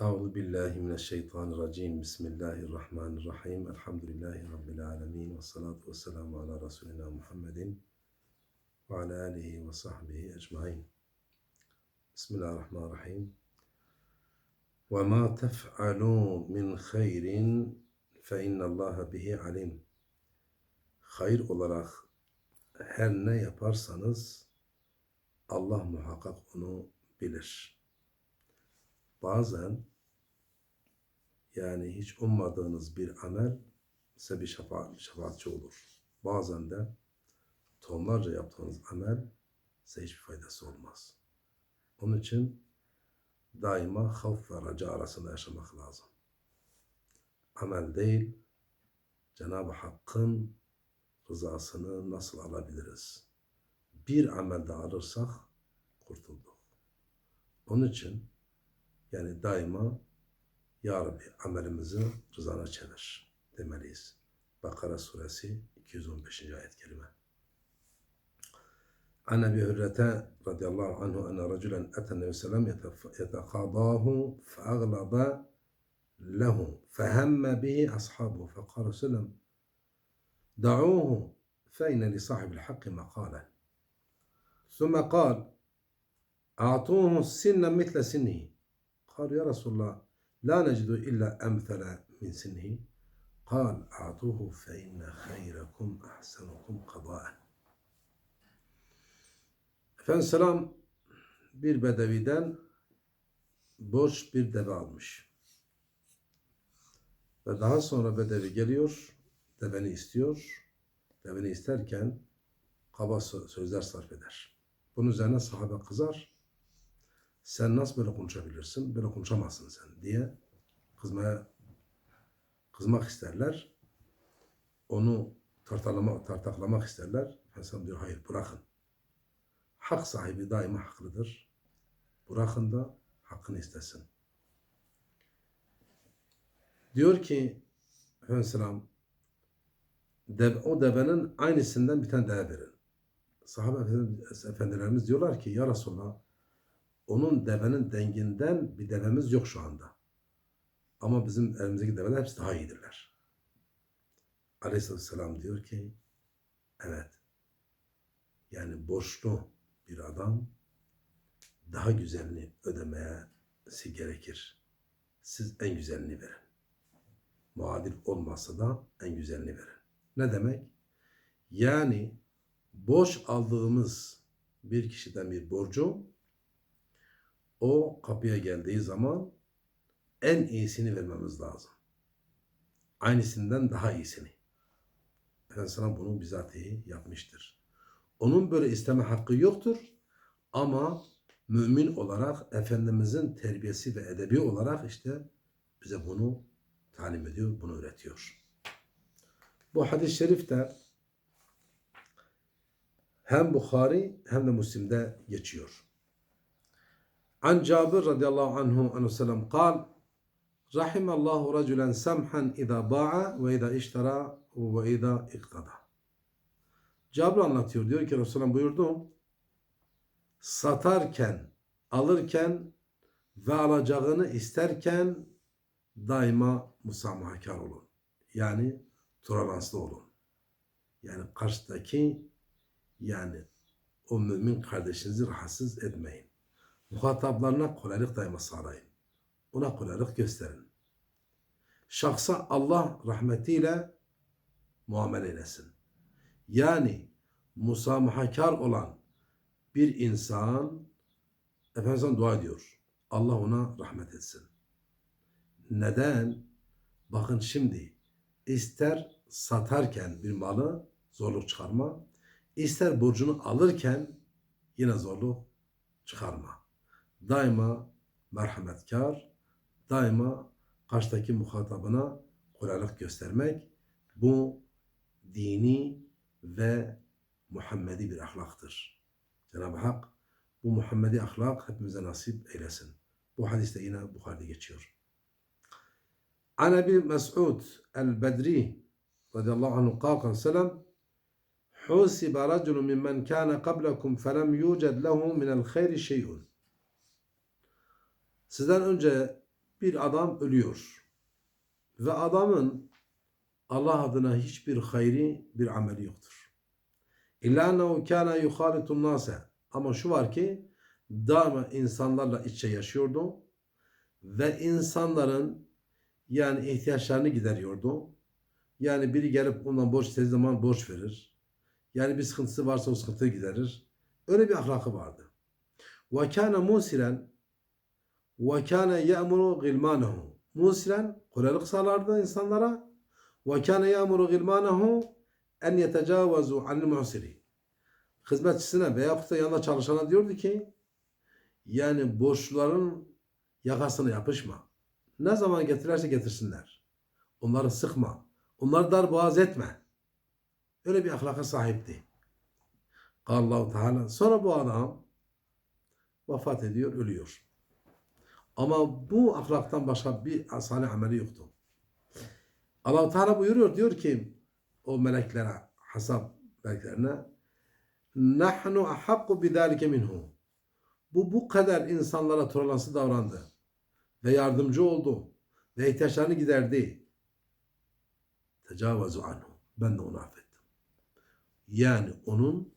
Euzu billahi mineşşeytanirracim. Bismillahirrahmanirrahim. Elhamdülillahi rabbil alamin ve salatu vesselamu ala resulina Muhammedin ve ala alihi ve sahbihi ecmaîn. Bismillahirrahmanirrahim. Ve ma tef'alû min hayrin fe innallaha bihi alim. Hayır olarak her ne yaparsanız Allah muhakkak onu bilir. Bazen yani hiç ummadığınız bir amel size bir şefaat, şefaatçi olur. Bazen de tonlarca yaptığınız amel size hiçbir faydası olmaz. Onun için daima havf ve raca arasında yaşamak lazım. Amel değil, Cenab-ı Hakk'ın rızasını nasıl alabiliriz? Bir amelde alırsak kurtulduk. Onun için yani daima Ya Rabbi amelimizi rızana çevir demeliyiz. Bakara suresi 215. ayet kelime. عن ابي هريره رضي الله عنه ان رجلا اتى النبي صلى الله عليه وسلم يتقاضاه فاغلب له فهم به اصحابه فقال صلى الله عليه وسلم دعوه فان لصاحب الحق مقالا ثم قال اعطوه سنا مثل سنه قالوا يا رسول الله La necidu illa emthele min sinhi. Kal a'tuhu fe inne hayrekum ahsenukum kada'en. Efendimiz selam bir bedeviden borç bir deve almış. Ve daha sonra bedevi geliyor, deveni istiyor. Deveni isterken kaba sözler sarf eder. Bunun üzerine sahabe kızar sen nasıl böyle konuşabilirsin? Böyle konuşamazsın sen diye kızmaya kızmak isterler. Onu tartalama, tartaklamak isterler. Efendimiz diyor hayır bırakın. Hak sahibi daima haklıdır. Bırakın da hakkını istesin. Diyor ki Efendimiz Selam dev, o devenin aynısından bir tane deve verin. Sahabe efendilerimiz diyorlar ki ya Resulallah onun devenin denginden bir devemiz yok şu anda. Ama bizim elimizdeki develer hepsi daha iyidirler. Aleyhisselam diyor ki evet yani borçlu bir adam daha güzelini ödemesi gerekir. Siz en güzelini verin. Muadil olmasa da en güzelini verin. Ne demek? Yani borç aldığımız bir kişiden bir borcu o kapıya geldiği zaman en iyisini vermemiz lazım. Aynısından daha iyisini. Efendimiz sana bunu bizatihi yapmıştır. Onun böyle isteme hakkı yoktur ama mümin olarak Efendimizin terbiyesi ve edebi olarak işte bize bunu talim ediyor, bunu öğretiyor. Bu hadis-i şerif de hem Bukhari hem de Müslim'de geçiyor. An Cabir radıyallahu anhu anhu sellem kal Rahimallahu raculen samhan iza ba'a ve iza iştara ve iza iktada. Cabir anlatıyor. Diyor ki Resulullah buyurdu. Satarken, alırken ve alacağını isterken daima musamahakar olun. Yani toleranslı olun. Yani karşıdaki yani o mümin kardeşinizi rahatsız etmeyin. Muhataplarına kolaylık daima sağlayın. Ona kolaylık gösterin. Şahsa Allah rahmetiyle muamele eylesin. Yani musamahakar olan bir insan Efendimiz'den dua ediyor. Allah ona rahmet etsin. Neden? Bakın şimdi ister satarken bir malı zorluk çıkarma, ister borcunu alırken yine zorluk çıkarma Daima merhametkar, daima karşıdaki muhatabına kolaylık göstermek bu dini ve Muhammedi bir ahlaktır. Cenab-ı Hak bu Muhammedi ahlak hepimize nasip eylesin. Bu hadiste yine Bukhari'de geçiyor. An Ebi Mes'ud el-Bedri radıyallahu anhu kâkan selam حُسِبَ رَجُلٌ مِمَّنْ كَانَ قَبْلَكُمْ فَلَمْ يُوجَدْ لَهُ مِنَ الْخَيْرِ شَيْءٌ Sizden önce bir adam ölüyor. Ve adamın Allah adına hiçbir hayri bir ameli yoktur. İlla ennehu kâne yuhâlitun nâse. Ama şu var ki daima insanlarla iç içe yaşıyordu. Ve insanların yani ihtiyaçlarını gideriyordu. Yani biri gelip ondan borç istediği zaman borç verir. Yani bir sıkıntısı varsa o sıkıntıyı giderir. Öyle bir ahlakı vardı. Ve kâne musilen ve kâne ye'muru gilmânehu. Musilen kolaylık sağlardı insanlara. Ve kâne ye'muru gilmânehu en yetecâvezu anil muhsiri. Hizmetçisine veya da yanında çalışana diyordu ki yani borçluların yakasına yapışma. Ne zaman getirirse getirsinler. Onları sıkma. Onları darboğaz etme. Öyle bir ahlaka sahipti. Allah Teala. Sonra bu adam vefat ediyor, ölüyor. Ama bu ahlaktan başka bir salih ameli yoktu. Allah Teala buyuruyor diyor ki o meleklere, hasap meleklerine nahnu ahakku bidalike minhu. Bu bu kadar insanlara toleransı davrandı ve yardımcı oldu ve ihtiyaçlarını giderdi. Tecavüzü anhu. Ben de onu affettim. Yani onun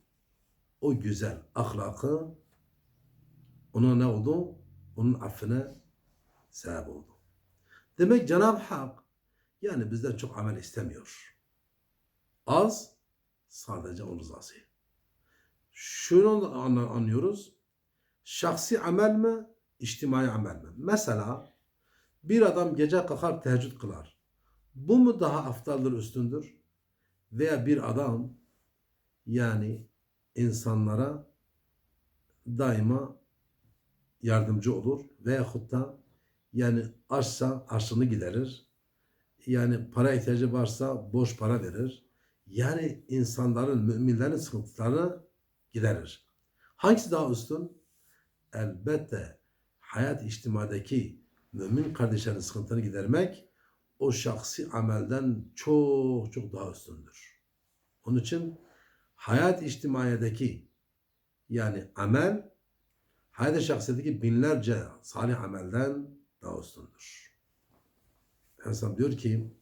o güzel ahlakı ona ne oldu? Onun affine sebep oldu. Demek Cenab-ı Hak yani bizden çok amel istemiyor. Az sadece onun rızası. Şunu an- anlıyoruz. Şahsi amel mi? içtimai amel mi? Mesela bir adam gece kalkar teheccüd kılar. Bu mu daha aftaldır, üstündür? Veya bir adam yani insanlara daima yardımcı olur veyahut da yani açsa açlığını giderir. Yani para ihtiyacı varsa boş para verir. Yani insanların, müminlerin sıkıntılarını giderir. Hangisi daha üstün? Elbette hayat içtimadaki mümin kardeşlerin sıkıntını gidermek o şahsi amelden çok çok daha üstündür. Onun için hayat içtimaiyedeki yani amel hayat şahsiyedeki binlerce salih amelden daha üstündür. Efendimiz diyor ki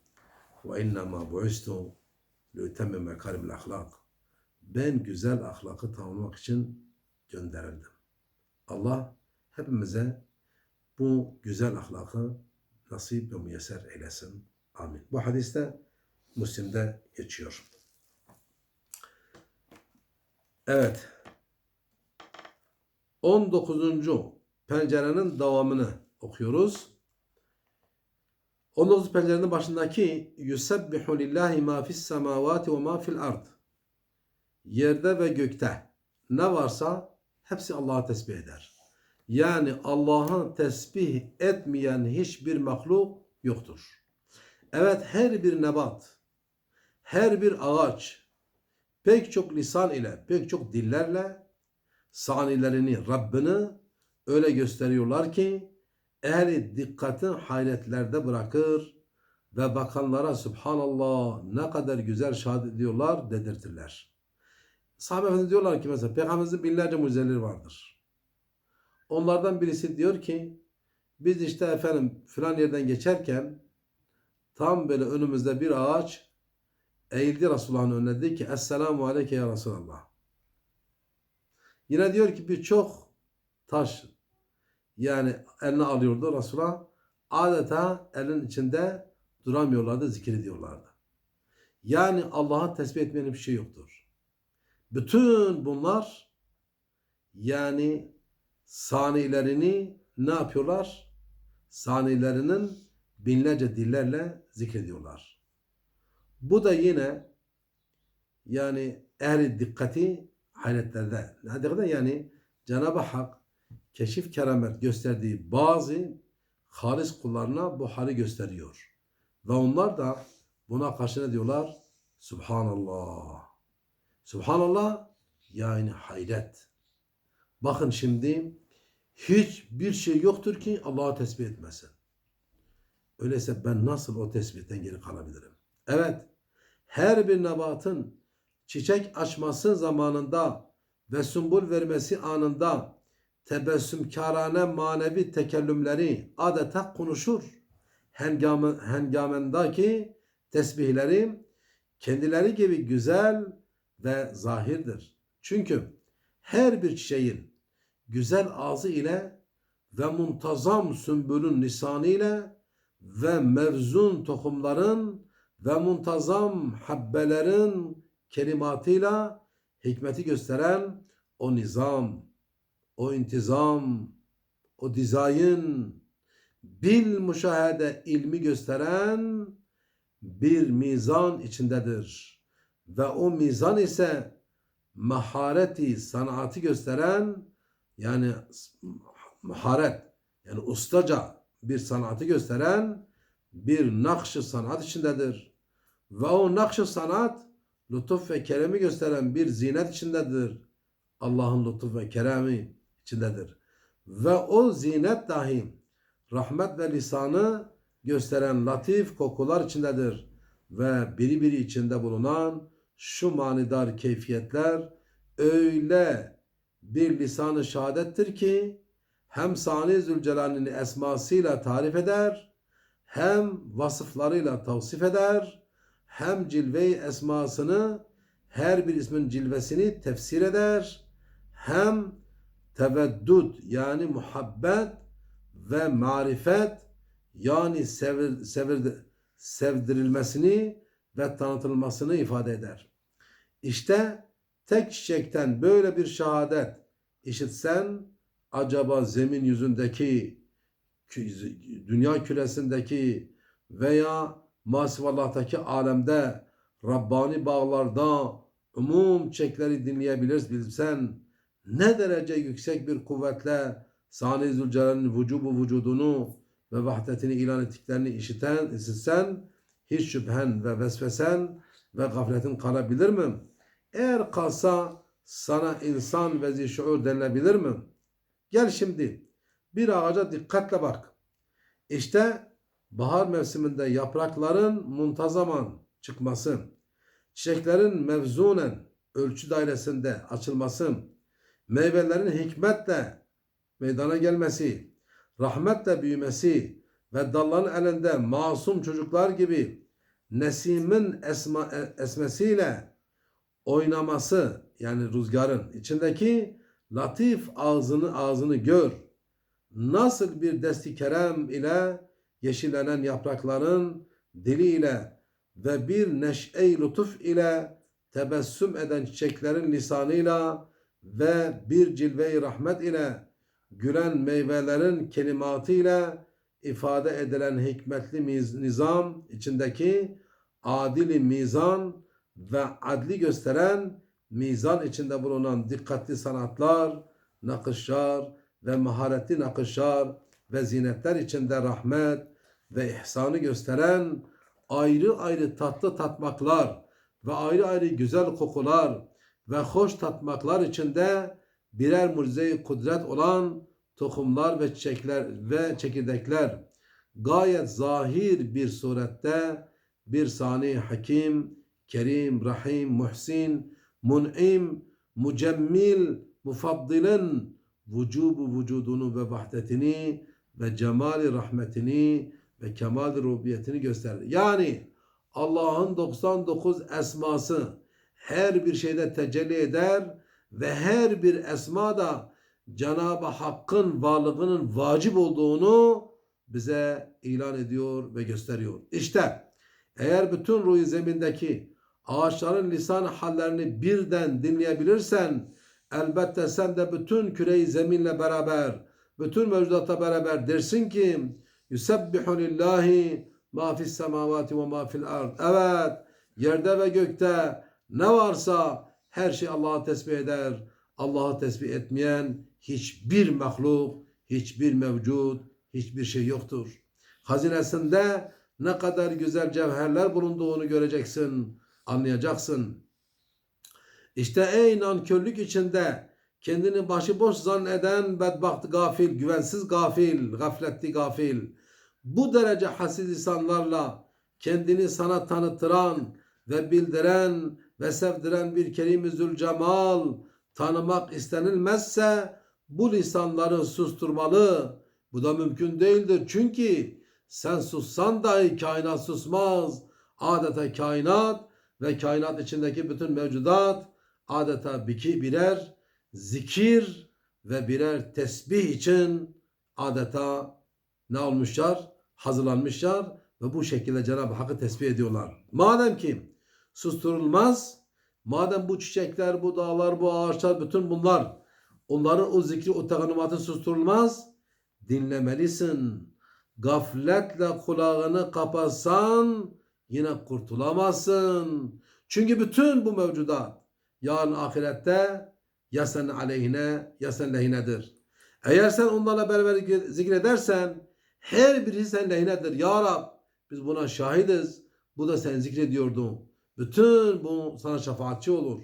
innema bu'istu liutemme mekarimil ahlak ben güzel ahlakı tamamlamak için gönderildim. Allah hepimize bu güzel ahlakı nasip ve müyesser eylesin. Amin. Bu hadiste Müslim'de geçiyor. Evet. 19. pencerenin devamını okuyoruz. 19 pencerenin başındaki yusebbihu lillahi ma fis semavati ve ma fil ard. Yerde ve gökte ne varsa hepsi Allah'a tesbih eder. Yani Allah'ı tesbih etmeyen hiçbir mahluk yoktur. Evet her bir nebat, her bir ağaç pek çok lisan ile, pek çok dillerle sanilerini, Rabbini öyle gösteriyorlar ki ehli dikkati hayretlerde bırakır ve bakanlara Subhanallah ne kadar güzel şahit ediyorlar dedirtirler. Sahabe efendi diyorlar ki mesela Peygamberimizin binlerce mucizeleri vardır. Onlardan birisi diyor ki biz işte efendim filan yerden geçerken tam böyle önümüzde bir ağaç eğildi Resulullah'ın önüne dedi ki Esselamu Aleyke ya Resulallah. Yine diyor ki birçok taş yani eline alıyordu Resulullah adeta elin içinde duramıyorlardı, zikrediyorlardı. Yani Allah'a tesbih etmeyen bir şey yoktur. Bütün bunlar yani sanilerini ne yapıyorlar? Sanilerinin binlerce dillerle zikrediyorlar. Bu da yine yani ehli dikkati hayretlerde. Kadar yani Cenab-ı Hak keşif keramet gösterdiği bazı halis kullarına bu hali gösteriyor. Ve onlar da buna karşı ne diyorlar? Subhanallah. Subhanallah yani hayret. Bakın şimdi hiçbir şey yoktur ki Allah'a tesbih etmesin. Öyleyse ben nasıl o tesbihten geri kalabilirim? Evet, her bir nebatın çiçek açması zamanında ve sümbül vermesi anında tebessümkarane manevi tekellümleri adeta konuşur. Hengame, hengamendaki tesbihleri kendileri gibi güzel ve zahirdir. Çünkü her bir çiçeğin güzel ağzı ile ve muntazam sümbülün lisanı ile ve mevzun tohumların ve muntazam habbelerin kelimatıyla hikmeti gösteren o nizam, o intizam, o dizayn, bil müşahede ilmi gösteren bir mizan içindedir. Ve o mizan ise mahareti, sanatı gösteren yani maharet yani ustaca bir sanatı gösteren bir nakş sanat içindedir. Ve o nakş sanat lütuf ve keremi gösteren bir zinet içindedir. Allah'ın lütuf ve keremi içindedir. Ve o zinet dahi rahmet ve lisanı gösteren latif kokular içindedir. Ve biri biri içinde bulunan şu manidar keyfiyetler öyle bir lisanı şehadettir ki hem Sani Zülcelal'in esmasıyla tarif eder, hem vasıflarıyla tavsif eder, hem cilve-i esmasını, her bir ismin cilvesini tefsir eder, hem teveddüd yani muhabbet ve marifet yani sevir, sevir, sevdirilmesini ve tanıtılmasını ifade eder. İşte tek çiçekten böyle bir şehadet işitsen acaba zemin yüzündeki dünya küresindeki veya masivallah'taki alemde Rabbani bağlarda umum çiçekleri dinleyebiliriz bilsen ne derece yüksek bir kuvvetle Sani Zülcelal'in vücubu vücudunu ve vahdetini ilan ettiklerini işiten, işitsen hiç şüphen ve vesvesen ve gafletin kalabilir mi? Eğer kalsa sana insan ve zişuur denilebilir mi? Gel şimdi bir ağaca dikkatle bak. İşte bahar mevsiminde yaprakların muntazaman çıkması, çiçeklerin mevzunen ölçü dairesinde açılması, meyvelerin hikmetle meydana gelmesi, rahmetle büyümesi ve dalların elinde masum çocuklar gibi nesimin esma, esmesiyle oynaması yani rüzgarın içindeki latif ağzını ağzını gör. Nasıl bir desti kerem ile yeşillenen yaprakların diliyle ve bir neşe-i lütuf ile tebessüm eden çiçeklerin lisanıyla ve bir cilve-i rahmet ile gülen meyvelerin kelimatıyla ifade edilen hikmetli nizam içindeki adili mizan ve adli gösteren mizan içinde bulunan dikkatli sanatlar, nakışlar ve maharetli nakışlar ve zinetler içinde rahmet ve ihsanı gösteren ayrı ayrı tatlı tatmaklar ve ayrı ayrı güzel kokular ve hoş tatmaklar içinde birer mucize kudret olan tohumlar ve çiçekler ve çekirdekler. Gayet zahir bir surette bir sani hakim, kerim, rahim, muhsin, mun'im, mucemmil, mufaddilin vücubu vücudunu ve vahdetini ve cemali rahmetini ve kemal rubiyetini gösterir. Yani Allah'ın 99 esması her bir şeyde tecelli eder ve her bir esma da Cenab-ı Hakk'ın varlığının vacip olduğunu bize ilan ediyor ve gösteriyor. İşte eğer bütün ruh zemindeki ağaçların lisan hallerini birden dinleyebilirsen elbette sen de bütün küreyi zeminle beraber bütün mevcudatla beraber dersin ki Yusebbihu lillahi ma fis semavati ve ma fil ard. Evet yerde ve gökte ne varsa her şey Allah'a tesbih eder. Allah'ı tesbih etmeyen hiçbir mahluk, hiçbir mevcut, hiçbir şey yoktur. Hazinesinde ne kadar güzel cevherler bulunduğunu göreceksin, anlayacaksın. İşte ey nankörlük içinde kendini başıboş zanneden bedbaht gafil, güvensiz gafil, gafletli gafil, bu derece hassiz insanlarla kendini sana tanıtıran ve bildiren ve sevdiren bir Kerim-i Zülcemal tanımak istenilmezse bu lisanları susturmalı. Bu da mümkün değildir. Çünkü sen sussan dahi kainat susmaz. Adeta kainat ve kainat içindeki bütün mevcudat adeta biki birer zikir ve birer tesbih için adeta ne olmuşlar? Hazırlanmışlar ve bu şekilde Cenab-ı Hakk'ı tesbih ediyorlar. Madem ki susturulmaz, madem bu çiçekler, bu dağlar, bu ağaçlar, bütün bunlar onların o zikri, o tekanimatı susturulmaz, dinlemelisin. Gafletle kulağını kapatsan yine kurtulamazsın. Çünkü bütün bu mevcudat yarın ahirette ya senin aleyhine ya senin lehinedir. Eğer sen onlarla beraber zikredersen her birisi senin lehinedir. Ya Rab biz buna şahidiz. Bu da sen zikrediyordun. Bütün bu sana şefaatçi olur.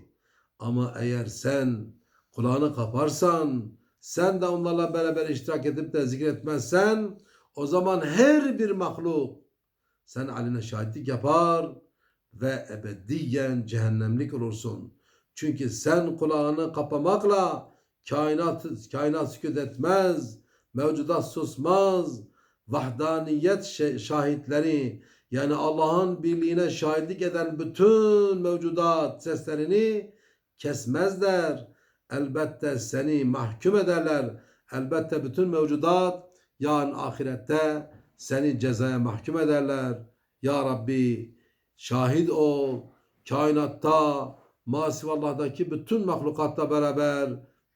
Ama eğer sen kulağını kaparsan, sen de onlarla beraber iştirak edip de zikretmezsen, o zaman her bir mahluk sen aline şahitlik yapar ve ebediyen cehennemlik olursun. Çünkü sen kulağını kapamakla kainat, kainat sükut etmez, mevcudat susmaz, vahdaniyet şahitleri yani Allah'ın birliğine şahitlik eden bütün mevcudat seslerini kesmezler. Elbette seni mahkum ederler. Elbette bütün mevcudat yarın ahirette seni cezaya mahkum ederler. Ya Rabbi şahit ol kainatta masivallah'daki bütün mahlukatta beraber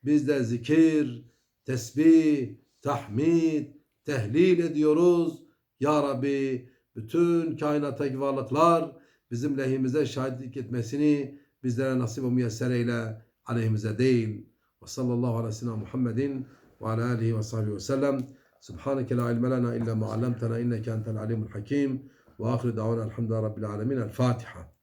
biz de zikir, tesbih, tahmid, tehlil ediyoruz. Ya Rabbi bütün kainattaki varlıklar bizim lehimize şahitlik etmesini bizlere nasip ve müyesser eyle aleyhimize değil. Ve sallallahu aleyhi ve Muhammedin ve ala alihi ve sahbihi ve sellem. Subhaneke la ilme lena illa ma allamtena inneke entel alimul hakim. Ve ahir davana elhamdülillahi rabbil alemin. El Fatiha.